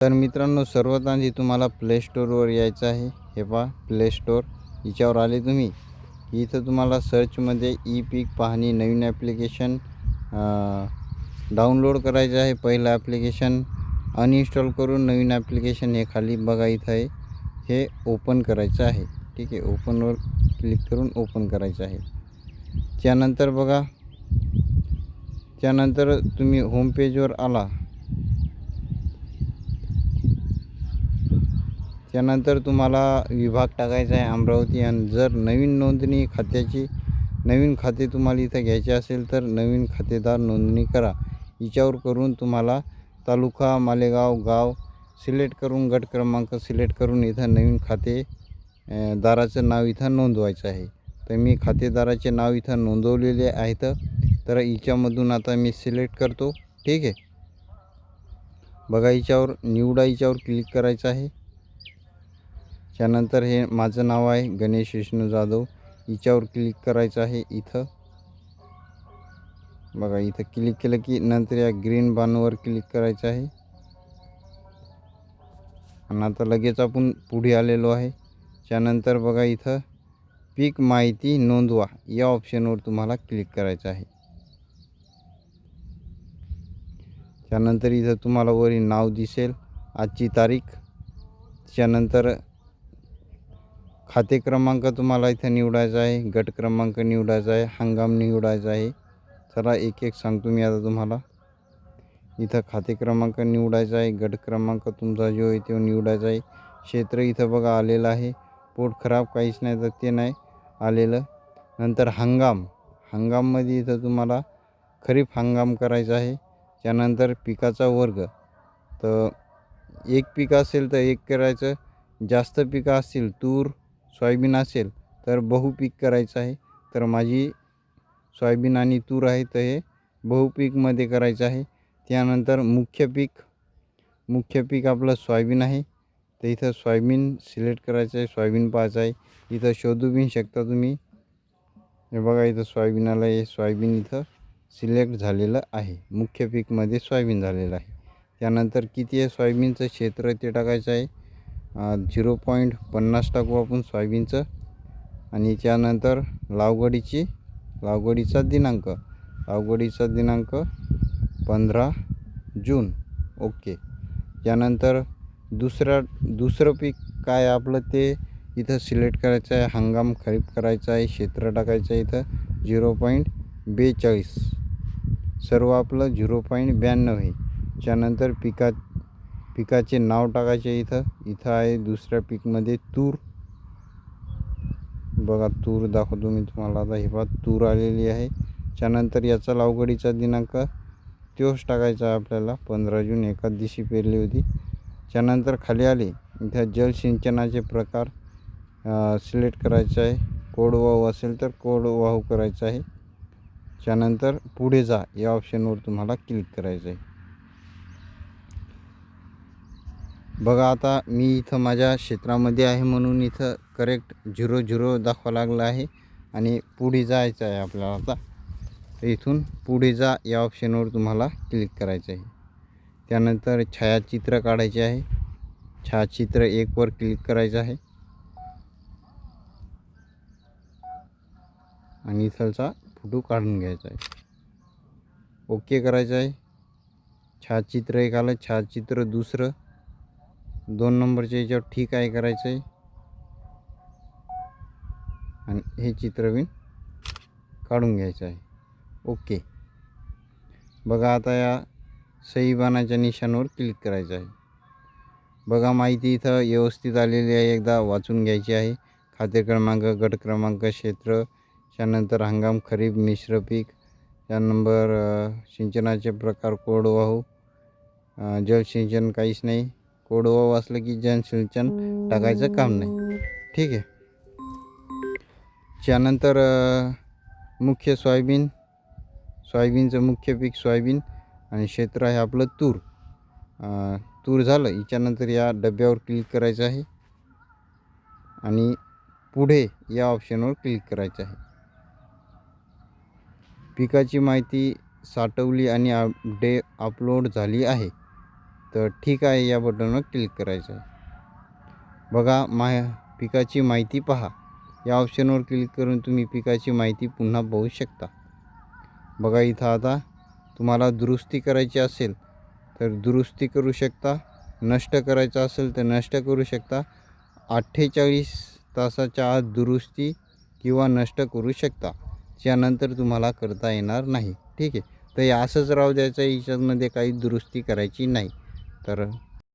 तर मित्रांनो सर्वात आधी तुम्हाला प्ले स्टोअरवर यायचं आहे हे पहा प्ले स्टोअर हिच्यावर आले तुम्ही. इथं तुम्हाला सर्चमध्ये ई पीक पाहणी नवीन ॲप्लिकेशन डाउनलोड करायचं आहे. पहिलं ॲप्लिकेशन अनइन्स्टॉल करून नवीन ॲप्लिकेशन हे खाली बघा इथं आहे. हे ओपन करायचं आहे. ठीक आहे ओपनवर क्लिक करून ओपन करायचं आहे. त्यानंतर बघा त्यानंतर तुम्ही होम पेजवर आला. त्यानंतर तुम्हाला विभाग टाकायचा आहे अमरावती आणि जर नवीन नोंदणी खात्याची नवीन खाते तुम्हाला इथं घ्यायचे असेल तर नवीन खातेदार नोंदणी करा. हिच्यावर करून तुम्हाला तालुका मालेगाव गाव सिलेक्ट करून गट क्रमांक सिलेक्ट करून इथं नवीन खाते दाराचं नाव इथं नोंदवायचं आहे. तर मी खातेदाराचे नाव इथं नोंदवलेले आहेत तर हिच्यामधून आता मी सिलेक्ट करतो. ठीक आहे? बघा हिच्यावर निवडा हिच्यावर क्लिक करायचं आहे. त्यानंतर हे माझं नाव आहे गणेश विष्णू जाधव. हिच्यावर क्लिक करायचं आहे इथं. बघा इथं क्लिक केलं की नंतर या ग्रीन बानवर क्लिक करायचं आहे. आणि आता लगेच आपण पुढे आलेलो आहे. त्यानंतर बघा इथं पीक माहिती नोंदवा. या ऑप्शनवर तुम्हाला क्लिक करायचं आहे. त्यानंतर इथं तुम्हाला वरील नाव दिसेल. आजची तारीख. त्यानंतर खाते क्रमांक तुम्हाला इथं निवडायचा आहे. गट क्रमांक निवडायचा आहे. हंगाम निवडायचा आहे. चला एक एक सांगतो मी आता तुम्हाला. इथं खाते क्रमांक निवडायचा आहे. गट क्रमांक तुमचा जो आहे तो निवडायचा आहे. क्षेत्र इथं बघा आलेलं आहे. पोट खराब काहीच नाही तर ते नाही आलेलं. नंतर हंगाम. हंगाममध्ये इथं तुम्हाला खरीप हंगाम करायचा आहे. त्यानंतर पिकाचा वर्ग. तर एक पीक असेल तर एक करायचं. जास्त पिकं असतील तूर सोयाबीन असेल तर बहुपीक करायचं आहे. तर माझी सोयाबीन आणि तूर आहे तर हे बहुपीकमध्ये करायचं आहे. त्यानंतर मुख्य पीक मुख्य पीक आपलं सोयाबीन आहे. तर इथं सोयाबीन सिलेक्ट करायचं आहे सोयाबीन पाहायचं आहे. इथं शोधू बी शकता तुम्ही. हे बघा इथं सोयाबीन आलं हे सोयाबीन इथं सिलेक्ट झालेलं आहे. मुख्य पीकमध्ये सोयाबीन झालेलं आहे. त्यानंतर किती आहे? सोयाबीनचं क्षेत्र ते टाकायचं आहे. झिरो पॉईंट पन्नास टाकू आपण सोयाबीनचं. आणि त्यानंतर लागवडीची लावगडीचा दिनांक लागवडीचा दिनांक पंधरा जून. ओके. त्यानंतर दुसरा दुसरं पीक काय आपलं ते इथं सिलेक्ट करायचं आहे हंगाम खरीप करायचा आहे क्षेत्र टाकायचं आहे इथं. झिरो पॉईंट बेचाळीस. सर्व आपलं झिरो पॉईंट ब्याण्णव आहे. त्यानंतर पिका पिकाचे नाव टाकायचे इथं. इथं आहे दुसऱ्या पीकमध्ये तूर. बघा तूर दाखवतो मी तुम्हाला. आता हे बघा तूर आलेली आहे. त्यानंतर याचा लागवडीचा दिनांक तोच टाकायचा आहे आपल्याला. पंधरा जून एका दिवशी पेरली होती. त्यानंतर खाली आले. इथं जलसिंचनाचे प्रकार सिलेक्ट करायचं आहे. कोडवाहू असेल तर कोडवाहू करायचा आहे. त्यानंतर पुढे जा या ऑप्शनवर तुम्हाला क्लिक करायचं आहे. बघा आता मी इथं माझ्या क्षेत्रामध्ये आहे म्हणून इथं करेक्ट झिरो झिरो दाखवा लागला आहे आणि पुढे जायचं आहे आपल्याला आता. तर इथून पुढे जा या ऑप्शनवर तुम्हाला क्लिक करायचं आहे. त्यानंतर छायाचित्र काढायचे आहे. छायाचित्र एकवर क्लिक करायचं आहे. आणि इथलचा फोटो काढून घ्यायचा आहे. ओके करायचं आहे. छायाचित्र एक आलं छायाचित्र दुसरं. दोन नंबरच्या याच्यावर ठीक आहे करायचं आहे. आणि हे चित्रबीन काढून घ्यायचं आहे. ओके. बघा आता या सही बाणाच्या निशाणवर क्लिक करायचं आहे. बघा माहिती इथं व्यवस्थित आलेली आहे. एकदा वाचून घ्यायची आहे. खाते क्रमांक गट क्रमांक क्षेत्र त्यानंतर हंगाम खरीप मिश्र पीक त्यानंतर सिंचनाचे प्रकार कोरडवाहू जलसिंचन काहीच नाही. कोरडवाहू असलं की जलसिंचन टाकायचं काम नाही. ठीक आहे. त्यानंतर मुख्य सोयाबीन सोयाबीनचं मुख्य पीक सोयाबीन आणि क्षेत्र आहे आपलं तूर. तूर झालं याच्यानंतर या डब्यावर क्लिक करायचं आहे. आणि पुढे या ऑप्शनवर क्लिक करायचं आहे. पिकाची माहिती साठवली आणि अपडे अपलोड झाली आहे. तर ठीक आहे या बटनवर क्लिक करायचं. आहे बघा मा पिकाची माहिती पहा. या ऑप्शनवर क्लिक करून तुम्ही पिकाची माहिती पुन्हा पाहू शकता. बघा इथं आता तुम्हाला दुरुस्ती करायची असेल तर दुरुस्ती करू शकता. नष्ट करायचं असेल तर नष्ट करू शकता. अठ्ठेचाळीस तासाच्या आत दुरुस्ती किंवा नष्ट करू शकता. त्यानंतर तुम्हाला करता येणार नाही. ठीक आहे. तर हे असंच राहू द्यायचं. याच्यामध्ये काही दुरुस्ती करायची नाही. तर